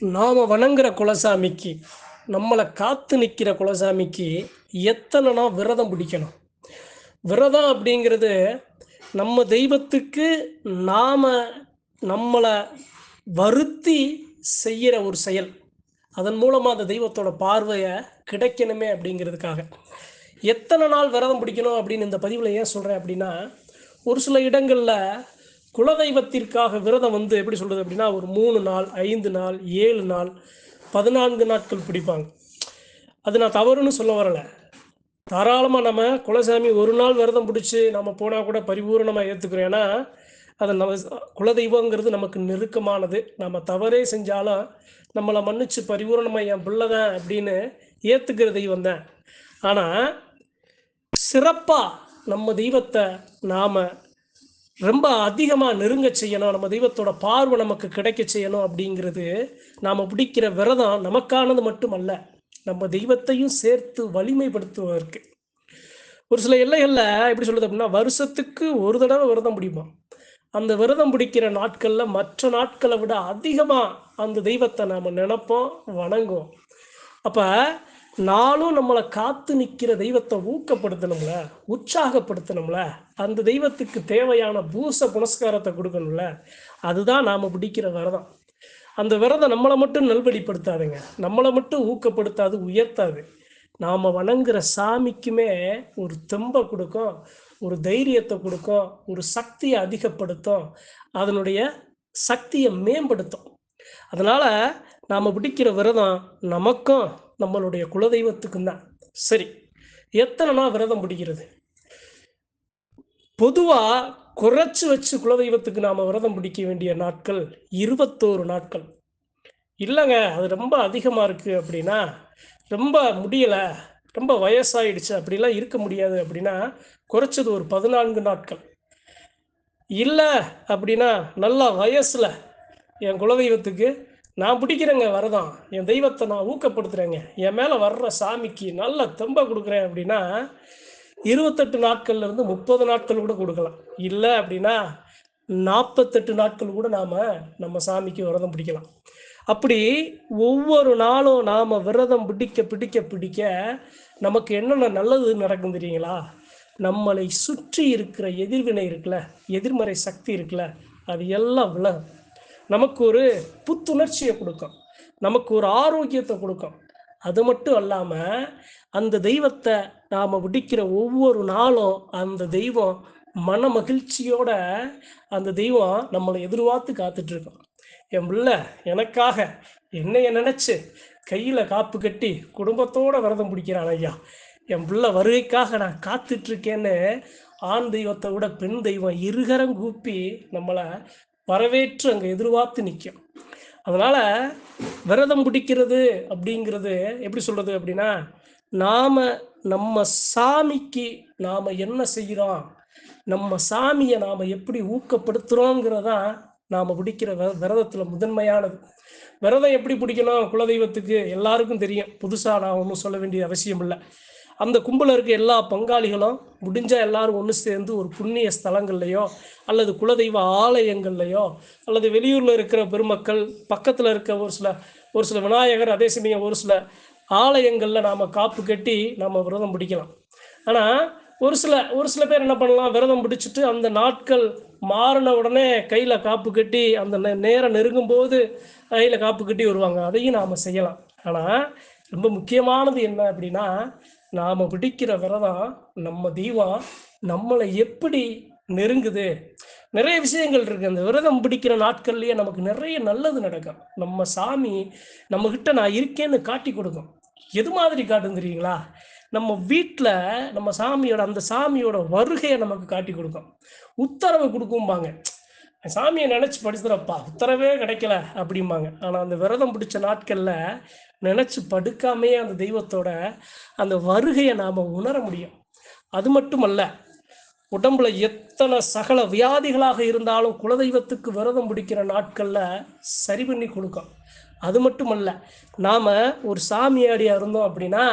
நாம் வணங்குற குலசாமிக்கு நம்மளை காத்து நிற்கிற குலசாமிக்கு எத்தனை நாள் விரதம் பிடிக்கணும்? விரதம் அப்படிங்கிறது நம்ம தெய்வத்துக்கு நாம் நம்மளை வருத்தி செய்கிற ஒரு செயல். அதன் மூலமாக அந்த தெய்வத்தோட பார்வையை கிடைக்கணுமே அப்படிங்கிறதுக்காக. எத்தனை நாள் விரதம் பிடிக்கணும் அப்படின்னு இந்த பதிவில் ஏன் சொல்கிறேன் அப்படின்னா ஒரு சில இடங்களில் குலதெய்வத்திற்காக விரதம் வந்து எப்படி சொல்கிறது அப்படின்னா ஒரு மூணு நாள் ஐந்து நாள் ஏழு நாள் பதினான்கு நாட்கள் பிடிப்பாங்க. அது நான் தவறுன்னு சொல்ல வரலை. தாராளமாக நம்ம குலசாமி ஒரு நாள் விரதம் பிடிச்சி நம்ம போனால் கூட பரிபூரணமாக ஏற்றுக்கிறோம் ஏன்னா அது நம்ம குலதெய்வங்கிறது நமக்கு நெருக்கமானது. நம்ம தவறே செஞ்சாலும் நம்மளை மன்னிச்சு பரிபூரணமாக என் பிள்ளை தான் அப்படின்னு ஏற்றுக்கிற தெய்வம் தான். ஆனால் சிறப்பாக நம்ம தெய்வத்தை நாம் ரொம்ப அதிகமாக நெருங்க செய்யணும். நம்ம தெய்வத்தோட பார்வை நமக்கு கிடைக்க செய்யணும் அப்படிங்கிறது நாம் பிடிக்கிற விரதம் நமக்கானது மட்டுமல்ல நம்ம தெய்வத்தையும் சேர்த்து வலிமைப்படுத்துவதற்கு. ஒரு சில எல்லைகளில் எப்படி சொல்லுது அப்படின்னா வருஷத்துக்கு ஒரு தடவை விரதம் பிடிப்போம். அந்த விரதம் பிடிக்கிற நாட்களில் மற்ற நாட்களை விட அதிகமாக அந்த தெய்வத்தை நாம் நினைப்போம் வணங்குவோம். அப்போ நாளும் நம்மளை காத்து நிற்கிற தெய்வத்தை ஊக்கப்படுத்தணும்ல உற்சாகப்படுத்தணும்ல அந்த தெய்வத்துக்கு தேவையான பூச புனஸ்காரத்தை கொடுக்கணும்ல அதுதான் நாம் பிடிக்கிற விரதம். அந்த விரதம் நம்மளை மட்டும் நல்வழிப்படுத்தாதுங்க. நம்மளை மட்டும் ஊக்கப்படுத்தாது உயர்த்தாது. நாம் வணங்குற சாமிக்குமே ஒரு தெம்பை கொடுக்கும் ஒரு தைரியத்தை கொடுக்கும் ஒரு சக்தியை அதிகப்படுத்தும் அதனுடைய சக்தியை மேம்படுத்தும். அதனால் நாம் பிடிக்கிற விரதம் நமக்கும் நம்மளுடைய குலதெய்வத்துக்கும் தான். சரி எத்தனை நாள் விரதம் பிடிக்கிறது? பொதுவாக குறைச்சி வச்சு குலதெய்வத்துக்கு நாம் விரதம் பிடிக்க வேண்டிய நாட்கள் இருபத்தோரு நாட்கள். இல்லைங்க அது ரொம்ப அதிகமாக இருக்குது அப்படின்னா ரொம்ப முடியலை ரொம்ப வயசாயிடுச்சு அப்படிலாம் இருக்க முடியாது அப்படின்னா குறைச்சது ஒரு பதினான்கு நாட்கள். இல்லை அப்படின்னா நல்லா வயசில் என் குலதெய்வத்துக்கு நான் பிடிக்கிறேங்க வரதான். என் தெய்வத்தை நான் ஊக்கப்படுத்துகிறேங்க என் மேலே வர்ற சாமிக்கு நல்ல தெம்ப கொடுக்குறேன் அப்படின்னா இருபத்தெட்டு நாட்கள்ல இருந்து முப்பது நாட்கள் கூட கொடுக்கலாம். இல்லை அப்படின்னா நாற்பத்தெட்டு நாட்கள் கூட நாம் நம்ம சாமிக்கு விரதம் பிடிக்கலாம். அப்படி ஒவ்வொரு நாளும் நாம் விரதம் பிடிக்க பிடிக்க பிடிக்க நமக்கு என்னென்ன நல்லது நடக்கும் தெரியுங்களா? நம்மளை சுற்றி இருக்கிற எதிர்வினை இருக்குல்ல எதிர்மறை சக்தி இருக்குல்ல அது எல்லாம் விலகும். நமக்கு ஒரு புத்துணர்ச்சியை கொடுக்கும். நமக்கு ஒரு ஆரோக்கியத்தை கொடுக்கும். அது மட்டும் அல்லாமல் அந்த தெய்வத்தை நாம் விடிக்கிற ஒவ்வொரு நாளும் அந்த தெய்வம் மன மகிழ்ச்சியோட அந்த தெய்வம் நம்மளை எதிர்பார்த்து காத்துட்ருக்கோம். என் பிள்ளை எனக்காக என்னைய நினச்சி கையில் காப்பு கட்டி குடும்பத்தோட விரதம் பிடிக்கிறான் ஐயா. என் பிள்ளை வருகைக்காக நான் காத்துட்ருக்கேன்னு ஆண் தெய்வத்தை விட பெண் தெய்வம் இருகரம் கூப்பி நம்மளை வரவேற்று அங்கே எதிர்பார்த்து நிற்கும் அதனால் விரதம் பிடிக்கிறது அப்படிங்கிறது எப்படி சொல்கிறது அப்படின்னா நாம் நம்ம சாமிக்கு நாம் என்ன செய்கிறோம் நம்ம சாமியை நாம் எப்படி ஊக்கப்படுத்துகிறோங்கிறதான் நாம் பிடிக்கிற வ விரதத்தில் முதன்மையானது. விரதம் எப்படி பிடிக்கணும் குலதெய்வத்துக்கு எல்லாருக்கும் தெரியும். புதுசாக நான் ஒன்றும் சொல்ல வேண்டிய அவசியம் இல்லை. அந்த கும்பலில் இருக்க எல்லா பங்காளிகளும் முடிஞ்சால் எல்லாரும் ஒன்று சேர்ந்து ஒரு புண்ணிய ஸ்தலங்கள்லையோ அல்லது குலதெய்வ ஆலயங்கள்லையோ அல்லது வெளியூரில் இருக்கிற பெருமக்கள் பக்கத்தில் இருக்க ஒரு சில ஒரு சில விநாயகர் அதே சமயம் ஒரு சில ஆலயங்களில் நாம் காப்பு கட்டி நாம் விரதம் பிடிக்கலாம். ஆனால் ஒரு சில ஒரு சில பேர் என்ன பண்ணலாம் விரதம் பிடிச்சிட்டு அந்த நாட்கள் மாறின உடனே கையில் காப்பு கட்டி அந்த நேரம் நெருங்கும் போது கையில் காப்பு கட்டி வருவாங்க. அதையும் நாம் செய்யலாம். ஆனால் ரொம்ப முக்கியமானது என்ன அப்படின்னா நாம் பிடிக்கிற விரதம் நம்ம தெய்வம் நம்மளை எப்படி நெருங்குது? நிறைய விஷயங்கள் இருக்குது அந்த விரதம் பிடிக்கிற நாட்கள்லேயே நமக்கு நிறைய நல்லது நடக்கும். நம்ம சாமி நம்மக்கிட்ட நான் இருக்கேன்னு காட்டி கொடுக்கும். எது மாதிரி காட்டும் தெரியுங்களா? நம்ம வீட்டில் நம்ம சாமியோட அந்த சாமியோட வருகையை நமக்கு காட்டி கொடுக்கும். உத்தரவு கொடுக்கும்பாங்க. சாமியை நினச்சி படிச்சுறப்பா உத்தரவே கிடைக்கல அப்படிம்பாங்க. ஆனால் அந்த விரதம் பிடிச்ச நாட்களில் நினச்சி படுக்காமையே அந்த தெய்வத்தோட அந்த வருகையை நாம் உணர முடியும். அது மட்டுமல்ல உடம்புல எத்தனை சகல வியாதிகளாக இருந்தாலும் குலதெய்வத்துக்கு விரதம் பிடிக்கிற நாட்களில் சரி பண்ணி கொடுக்கும். அது மட்டுமல்ல நாம் ஒரு சாமியாடியாக இருந்தோம் அப்படின்னா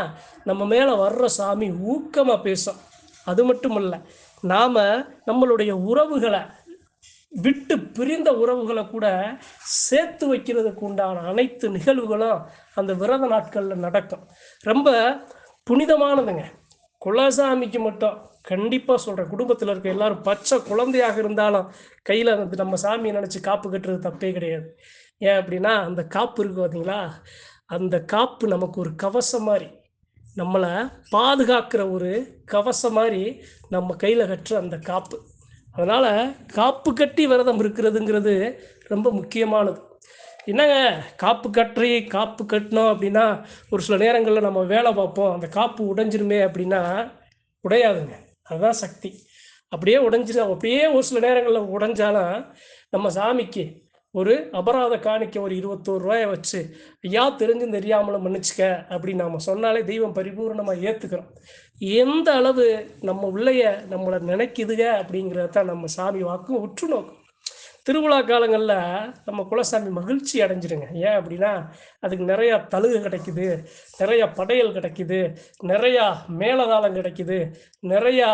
நம்ம மேலே வர்ற சாமி ஊக்கமாக பேசும். அது மட்டுமல்ல நாம் நம்மளுடைய உறவுகளை விட்டு பிரிந்த உறவுகளை கூட சேர்த்து வைக்கிறதுக்கு உண்டான அனைத்து நிகழ்வுகளும் அந்த விரத நாட்களில் நடக்கும். ரொம்ப புனிதமானதுங்க. குலசாமிக்கு மட்டும் கண்டிப்பாக சொல்கிறேன் குடும்பத்தில் இருக்க எல்லாரும் பச்சை குழந்தையாக இருந்தாலும் கையில் வந்து நம்ம சாமியை நினச்சி காப்பு கட்டுறது தப்பே கிடையாது. ஏன் அப்படின்னா அந்த காப்பு இருக்கு பார்த்தீங்களா அந்த காப்பு நமக்கு ஒரு கவசம் மாதிரி நம்மளை பாதுகாக்கிற ஒரு கவசம் மாதிரி நம்ம கையில் கட்டுற அந்த காப்பு. அதனால் காப்பு கட்டி விரதம் இருக்கிறதுங்கிறது ரொம்ப முக்கியமானது. என்னங்க? காப்பு கட்டி காப்பு கட்டினோம் அப்படின்னா ஒரு சில நேரங்களில் நம்ம வேலை பார்ப்போம். அந்த காப்பு உடைஞ்சிருமே அப்படின்னா உடையாதுங்க. அதுதான் சக்தி. அப்படியே உடைஞ்சிரு அப்படியே ஒரு சில நேரங்களில் உடைஞ்சாலும் நம்ம சாமிக்கு ஒரு அபராத காணிக்க ஒரு இருபத்தோரு ரூபாயை வச்சு ஐயா தெரிஞ்சும் தெரியாமலும் மன்னிச்சுக்க அப்படின்னு நம்ம சொன்னாலே தெய்வம் பரிபூர்ணமாக ஏற்றுக்கிறோம் எந்த அளவு நம்ம உள்ளைய நம்மளை நினைக்குதுங்க அப்படிங்கிறத தான் நம்ம சாமி வாக்கும் உற்று நோக்கும். திருவிழா காலங்களில் நம்ம குலசாமி மகிழ்ச்சி அடைஞ்சிடுங்க ஏன் அப்படின்னா அதுக்கு நிறையா தழுகு கிடைக்குது நிறையா படையல் கிடைக்குது நிறையா மேலதாளம் கிடைக்குது நிறையா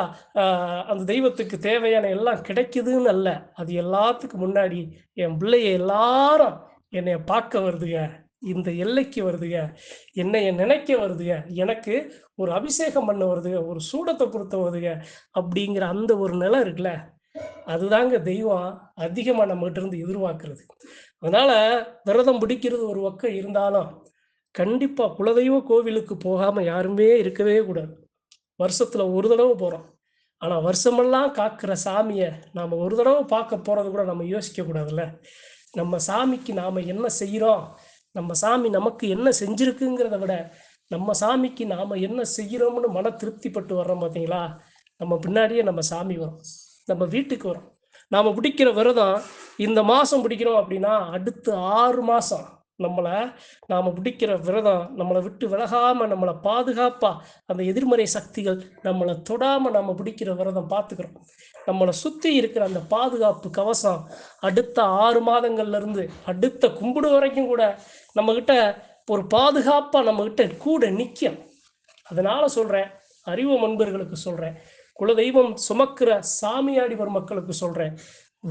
அந்த தெய்வத்துக்கு தேவையான எல்லாம் கிடைக்குதுன்னு அல்ல. அது எல்லாத்துக்கும் முன்னாடி என் பிள்ளைய எல்லாரும் என்னை பார்க்க வருதுங்க இந்த எல்லைக்கு வருதுங்க என்னைய நினைக்க வருதுங்க எனக்கு ஒரு அபிஷேகம் பண்ண வருதுங்க ஒரு சூடத்தை பொறுத்த வருதுங்க அப்படிங்கிற அந்த ஒரு நிலை இருக்குல்ல. அதுதாங்க தெய்வம் அதிகமாக நம்மகிட்ட இருந்து எதிர்பார்க்கறது. அதனால விரதம் பிடிக்கிறது ஒரு பக்கம் இருந்தாலும் கண்டிப்பாக குலதெய்வ கோவிலுக்கு போகாமல் யாருமே இருக்கவே கூடாது. வருஷத்துல ஒரு தடவை போகிறோம் ஆனால் வருஷமெல்லாம் காக்கிற சாமியை நாம் ஒரு தடவை பார்க்க போகிறது கூட நம்ம யோசிக்க கூடாதுல்ல. நம்ம சாமிக்கு நாம் என்ன செய்கிறோம் நம்ம சாமி நமக்கு என்ன செஞ்சுருக்குங்கிறத விட நம்ம சாமிக்கு நாம் என்ன செய்கிறோம்னு மன திருப்திப்பட்டு வர்றோம் பார்த்தீங்களா நம்ம பின்னாடியே நம்ம சாமி வரும் நம்ம வீட்டுக்கு வரும். நாம் பிடிக்கிற விரதம் இந்த மாதம் பிடிக்கிறோம் அப்படின்னா அடுத்து ஆறு மாதம் நம்மளை நாம் பிடிக்கிற விரதம் நம்மளை விட்டு விலகாமல் நம்மளை பாதுகாப்பாக அந்த எதிர்மறை சக்திகள் நம்மளை தொடாமல் நம்ம பிடிக்கிற விரதம் பார்த்துக்கிறோம். நம்மளை சுற்றி இருக்கிற அந்த பாதுகாப்பு கவசம் அடுத்த ஆறு மாதங்கள்ல இருந்து அடுத்த கும்பிடு வரைக்கும் கூட நம்மக்கிட்ட ஒரு பாதுகாப்பாக நம்மக்கிட்ட கூட நிற்கும் அதனால சொல்கிறேன் அறிவு நண்பர்களுக்கு சொல்கிறேன் குலதெய்வம் சுமக்கிற சாமியாடி வரும் மக்களுக்கு சொல்கிறேன்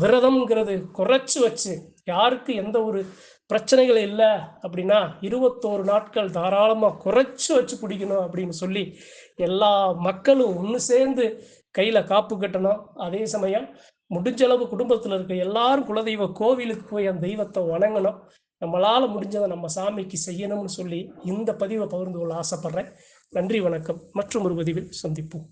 விரதம்ங்கிறது குறைச்சி வச்சு யாருக்கு எந்த ஒரு பிரச்சனைகள் இல்லை அப்படின்னா இருபத்தோரு நாட்கள் தாராளமாக குறைச்சி வச்சு பிடிக்கணும் அப்படின்னு சொல்லி எல்லா மக்களும் ஒன்று சேர்ந்து கையில் காப்பு கட்டணும். அதே சமயம் முடிஞ்ச அளவு குடும்பத்தில் இருக்க எல்லாரும் குலதெய்வ கோவிலுக்கு போய் அந்த தெய்வத்தை வணங்கணும். நம்மளால் முடிஞ்சதை நம்ம சாமிக்கு செய்யணும்னு சொல்லி இந்த பதிவை பகிர்ந்து கொள்ள ஆசைப்படுறேன். நன்றி வணக்கம். மற்றும் ஒரு பதிவில் சந்திப்போம்.